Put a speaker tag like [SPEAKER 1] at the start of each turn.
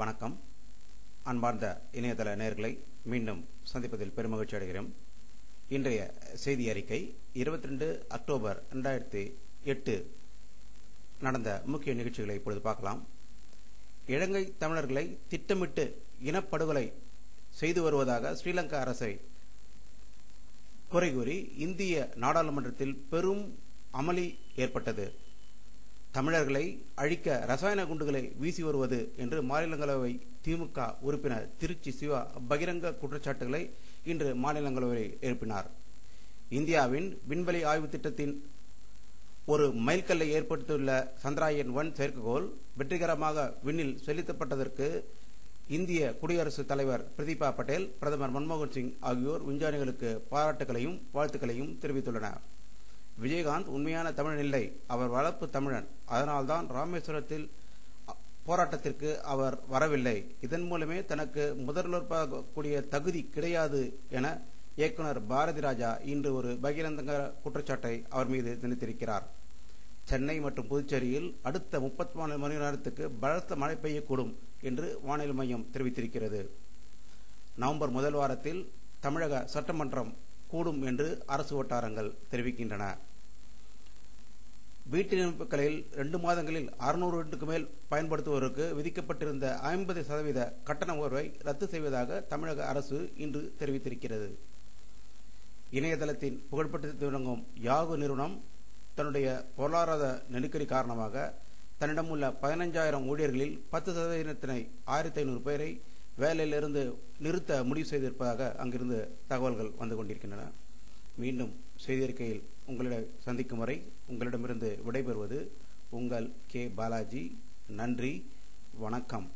[SPEAKER 1] வணக்கம். அன்பார்ந்த இணையதள நேயர்களை மீண்டும் சந்திப்பதில் பெருமகிழ்ச்சி அடைகிறோம் இன்றைய செய்தி அறிக்கை இருபத்தி ரெண்டு அக்டோபர் ரெண்டாயிரத்தி எட்டு நடந்த முக்கிய நிகழ்ச்சிகளை இப்பொழுது பார்க்கலாம். இலங்கை தமிழர்களை திட்டமிட்டு இனப்படுகொலை செய்து வருவதாக ஸ்ரீலங்கா அரசை குறை கூறி இந்திய நாடாளுமன்றத்தில் பெரும் அமளி ஏற்பட்டது. தமிழர்களை அழிக்க ரசாயன குண்டுகளை வீசி வருவது என்று மாநிலங்களவை திமுக உறுப்பினர் திருச்சி சிவா பகிரங்க குற்றச்சாட்டுகளை இன்று மாநிலங்களவை எழுப்பினார். இந்தியாவின் விண்வெளி ஆய்வு திட்டத்தின் ஒரு மைல்கல்லை ஏற்படுத்தியுள்ள சந்திராயன் ஒன் செயற்கைக்கோள் வெற்றிகரமாக விண்ணில் செலுத்தப்பட்டதற்கு இந்திய குடியரசுத் தலைவர் பிரதீபா பட்டேல் பிரதமர் மன்மோகன் சிங் ஆகியோர் விஞ்ஞானிகளுக்கு பாராட்டுகளையும் வாழ்த்துக்களையும் தெரிவித்துள்ளனர். விஜயகாந்த் உண்மையான தமிழன் இல்லை. அவர் வளர்ப்பு தமிழன். அதனால்தான் ராமேஸ்வரத்தில் போராட்டத்திற்கு அவர் வரவில்லை. இதன் மூலமே தனக்கு முதல்வர் கூடிய தகுதி கிடையாது என இயக்குனர் பாரதி ராஜா இன்று ஒரு பகிரங்க குற்றச்சாட்டை அவர் மீது திணித்திருக்கிறார். சென்னை மற்றும் புதுச்சேரியில் அடுத்த முப்பத்தி நாலு மணி நேரத்துக்கு பலத்த மழை பெய்யக்கூடும் என்று வானிலை மையம் தெரிவித்திருக்கிறது. நவம்பர் முதல் வாரத்தில் தமிழக சட்டமன்றம் கூடும் என்று அரசு வட்டாரங்கள் தெரிவிக்கின்றன. வீட்டிணைப்புகளில் ரெண்டு மாதங்களில் அறுநூறு வீட்டுக்கு மேல் பயன்படுத்துவோருக்கு விதிக்கப்பட்டிருந்த ஐம்பது சதவீத கட்டண உயர்வை ரத்து செய்வதாக தமிழக அரசு இன்று தெரிவித்திருக்கிறது. இணையதளத்தின் புகழ்பெற்று தொடங்கும் யாகு நிறுவனம் தன்னுடைய பொருளாதார நெருக்கடி காரணமாக தன்னிடம் உள்ள பதினஞ்சாயிரம் ஊழியர்களில் பத்து சதவீதத்தினை ஆயிரத்தி ஐநூறு பேரை வேலையிலிருந்து நிறுத்த முடிவு செய்திருப்பதாக அங்கிருந்து தகவல்கள் வந்து கொண்டிருக்கின்றன. மீண்டும் செய்தியறிக்கையில் உங்களிடம் சந்திக்கும் வரை உங்களிடமிருந்து விடைபெறுவது உங்கள் கே. பாலாஜி. நன்றி. வணக்கம்.